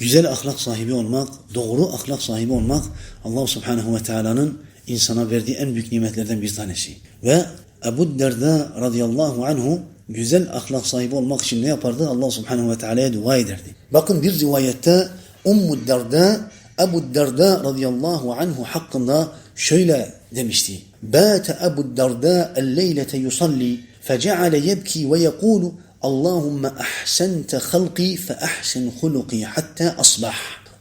güzel ahlak sahibi olmak, doğru ahlak sahibi olmak Allah subhanehu ve teala'nın insana verdiği en büyük nimetlerden bir tanesi. Ve Ebu Derda radıyallahu anhu güzel ahlak sahibi olmak için ne yapardı? Allah subhanehu ve teala'ya dua ederdi. Bakın bir rivayette Ummu Derda Ebu Derda radıyallahu anhu hakkında şöyle demişti. Bâte Ebu Derda el-leylete yusalli feceale yebki ve yekulu Allahümme ahsente halqi fe ahsen huluki hatta asbah.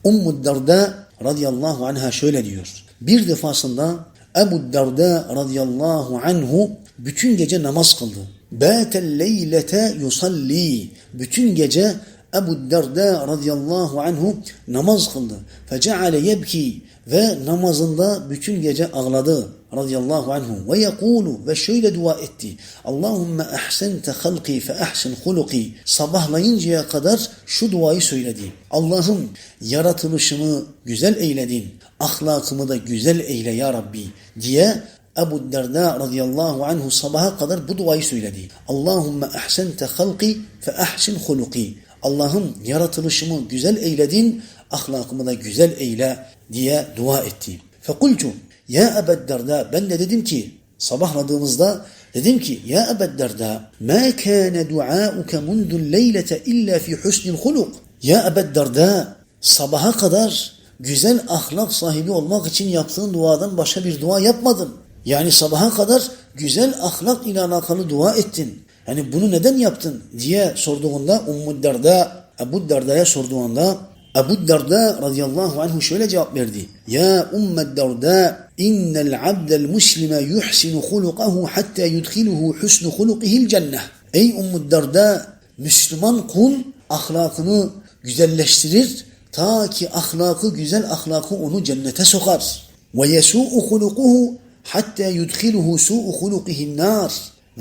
Ummu Derda radıyallahu anha şöyle diyor. Bir defasında Ebu Derda radıyallahu anhu bütün gece namaz kıldı. Bâtel leylete yusalli. Bütün gece Ebu Derda radıyallahu anhu namaz kıldı. Feceale yebki ve namazında bütün gece ağladı radıyallahu anhu ve yekulu ve şöyle dua etti. Allahümme ahsente halki fe ahsen huluki. Sabahlayıncaya kadar şu duayı söyledi. Allah'ım yaratılışımı güzel eyledin. Ahlakımı da güzel eyle ya Rabbi diye Ebu Derda radıyallahu anhu sabaha kadar bu duayı söyledi. Allahümme ahsente halki fe ahsen huluki. Allah'ım yaratılışımı güzel eyledin, ahlakımı da güzel eyle diye dua etti. Fekultu ya Ebed Derda ben de dedim ki sabahladığımızda dedim ki ya Ebed Derda ma kana duauke mundu leylete illa fi husnil huluk. Ya Ebed Derda sabaha kadar güzel ahlak sahibi olmak için yaptığın duadan başka bir dua yapmadın. Yani sabaha kadar güzel ahlak ile alakalı dua ettin. Yani bunu neden yaptın diye sorduğunda Ummu Derda Ebu Derda'ya sorduğunda Ebu Derda radıyallahu anhu şöyle cevap verdi. Ya Ummu Derda innel abdel muslime yuhsinu hulukahu hatta yudkhiluhu husnu hulukihil cenneh. Ey Ummu Derda Müslüman kul ahlakını güzelleştirir ta ki ahlakı güzel ahlakı onu cennete sokar. Ve yesu'u hulukuhu hatta yudkhiluhu su'u hulukihin nar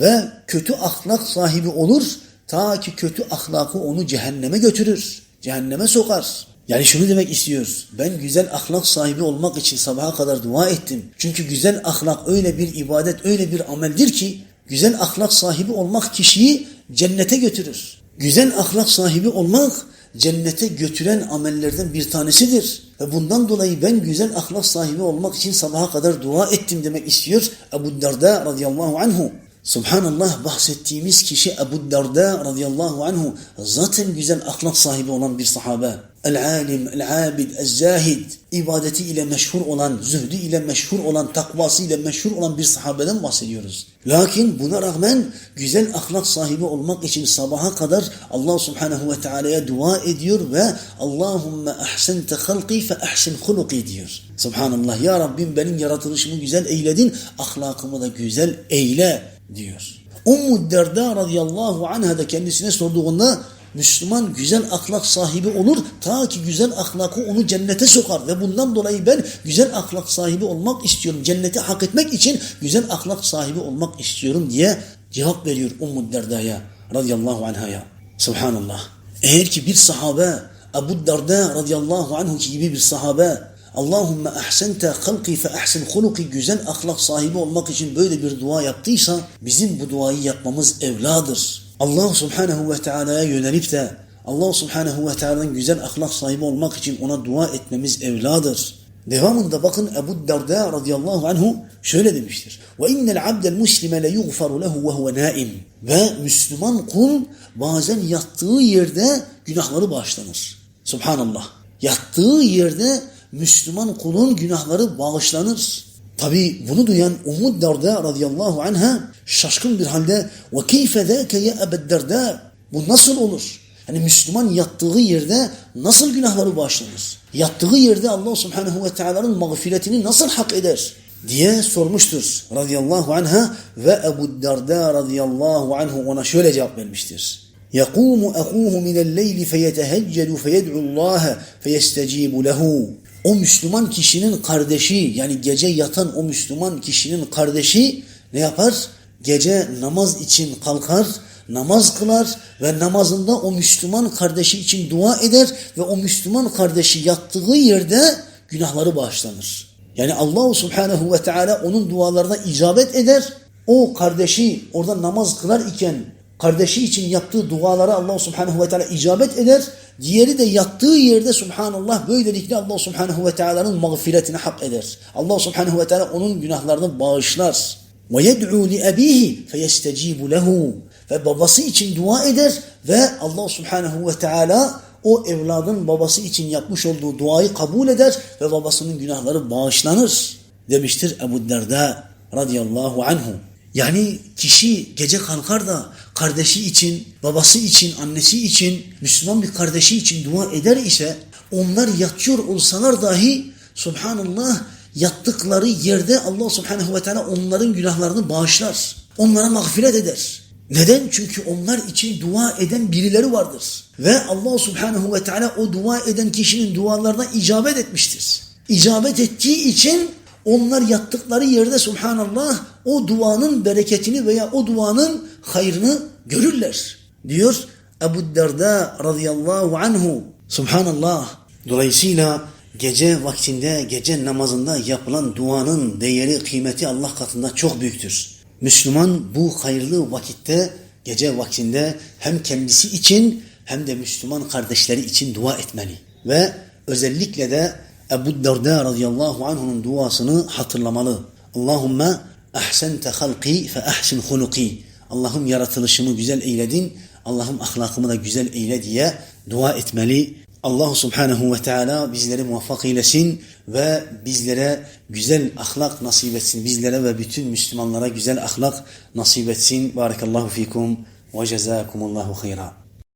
ve kötü ahlak sahibi olur ta ki kötü ahlakı onu cehenneme götürür. Cehenneme sokar. Yani şunu demek istiyoruz. Ben güzel ahlak sahibi olmak için sabaha kadar dua ettim. Çünkü güzel ahlak öyle bir ibadet, öyle bir ameldir ki güzel ahlak sahibi olmak kişiyi cennete götürür. Güzel ahlak sahibi olmak cennete götüren amellerden bir tanesidir. Ve bundan dolayı ben güzel ahlak sahibi olmak için sabaha kadar dua ettim demek istiyor Ebu Derda radıyallahu anhu. Subhanallah bahsettiğimiz kişi Ebu Derda radıyallahu anhu zaten güzel ahlak sahibi olan bir sahabe. El-alim, el-abid, el-zahid, ibadeti ile meşhur olan, zühdü ile meşhur olan, takvası ile meşhur olan bir sahabeden bahsediyoruz. Lakin buna rağmen güzel ahlak sahibi olmak için sabaha kadar Allah subhanehu ve teala'ya dua ediyor ve Allahümme ahsente halki fe ahsen huluki diyor. Subhanallah ya Rabbim benim yaratılışımı güzel eyledin, ahlakımı da güzel eyle diyor. Ummu Derda radıyallahu anha da kendisine sorduğunda Müslüman güzel ahlak sahibi olur ta ki güzel ahlakı onu cennete sokar ve bundan dolayı ben güzel ahlak sahibi olmak istiyorum. Cenneti hak etmek için güzel ahlak sahibi olmak istiyorum diye cevap veriyor Ummu Derda'ya radıyallahu anhaya. Subhanallah. Eğer ki bir sahabe Ebu Derda radıyallahu anhu gibi bir sahabe Allahümme ahsente halki fe ahsen huluki güzel ahlak sahibi olmak için böyle bir dua yaptıysa bizim bu duayı yapmamız evladır. Allah subhanehu ve teala'ya yönelip de Allah subhanehu ve teala'nın güzel ahlak sahibi olmak için ona dua etmemiz evladır. Devamında bakın Ebu Derda radıyallahu anhu şöyle demiştir. Ve innel abdel muslime le yughfaru lehu ve huve naim. Ve Müslüman kul bazen yattığı yerde günahları bağışlanır. Subhanallah. Yattığı yerde Müslüman kulun günahları bağışlanır. Tabi bunu duyan Ummu Derda radıyallahu anha şaşkın bir halde ve keyfe zâke ya Ebed Derda bu nasıl olur? Yani Müslüman yattığı yerde nasıl günahları bağışlanır? Yattığı yerde Allah subhanehu ve teala'nın mağfiretini nasıl hak eder? diye sormuştur radıyallahu anha ve Ebu Derda radıyallahu anhu ona şöyle cevap vermiştir. يقوم أخوه من الليل فيتهجد فيدعو الله فيستجيب له o Müslüman kişinin kardeşi yani gece yatan o Müslüman kişinin kardeşi ne yapar? Gece namaz için kalkar, namaz kılar ve namazında o Müslüman kardeşi için dua eder ve o Müslüman kardeşi yattığı yerde günahları bağışlanır. Yani Allah Subhanahu ve Teala onun dualarına icabet eder. O kardeşi orada namaz kılar iken kardeşi için yaptığı dualara Allah subhanahu ve teala icabet eder. Diğeri de yattığı yerde subhanallah böylelikle Allah subhanahu ve teala'nın mağfiretine hak eder. Allah subhanahu ve teala onun günahlarını bağışlar. Li abihi feyestecibu lehu. Ve babası için dua eder ve Allah subhanahu ve teala o evladın babası için yapmış olduğu duayı kabul eder ve babasının günahları bağışlanır demiştir Ebu Derda radıyallahu anhu. Yani kişi gece kalkar da kardeşi için, babası için, annesi için, Müslüman bir kardeşi için dua eder ise onlar yatıyor olsalar dahi subhanallah yattıkları yerde Allah subhanahu ve teala onların günahlarını bağışlar. Onlara mağfiret eder. Neden? Çünkü onlar için dua eden birileri vardır. Ve Allah subhanahu ve teala o dua eden kişinin dualarına icabet etmiştir. İcabet ettiği için onlar yattıkları yerde subhanallah o duanın bereketini veya o duanın hayrını görürler. Diyor Ebu Derda radıyallahu anhu. Subhanallah. Dolayısıyla gece vaktinde, gece namazında yapılan duanın değeri, kıymeti Allah katında çok büyüktür. Müslüman bu hayırlı vakitte, gece vaktinde hem kendisi için hem de Müslüman kardeşleri için dua etmeli. Ve özellikle de Ebu Derda radıyallahu anh'ın duasını hatırlamalı. Allahümme ahsente halqi fe ahsin huluki. Allah'ım yaratılışımı güzel eyledin, Allah'ım ahlakımı da güzel eyle diye dua etmeli. Allah subhanahu ve teala bizleri muvaffak eylesin ve bizlere güzel ahlak nasip etsin. Bizlere ve bütün Müslümanlara güzel ahlak nasip etsin. Barakallahu fikum ve cezakumullahu hayra.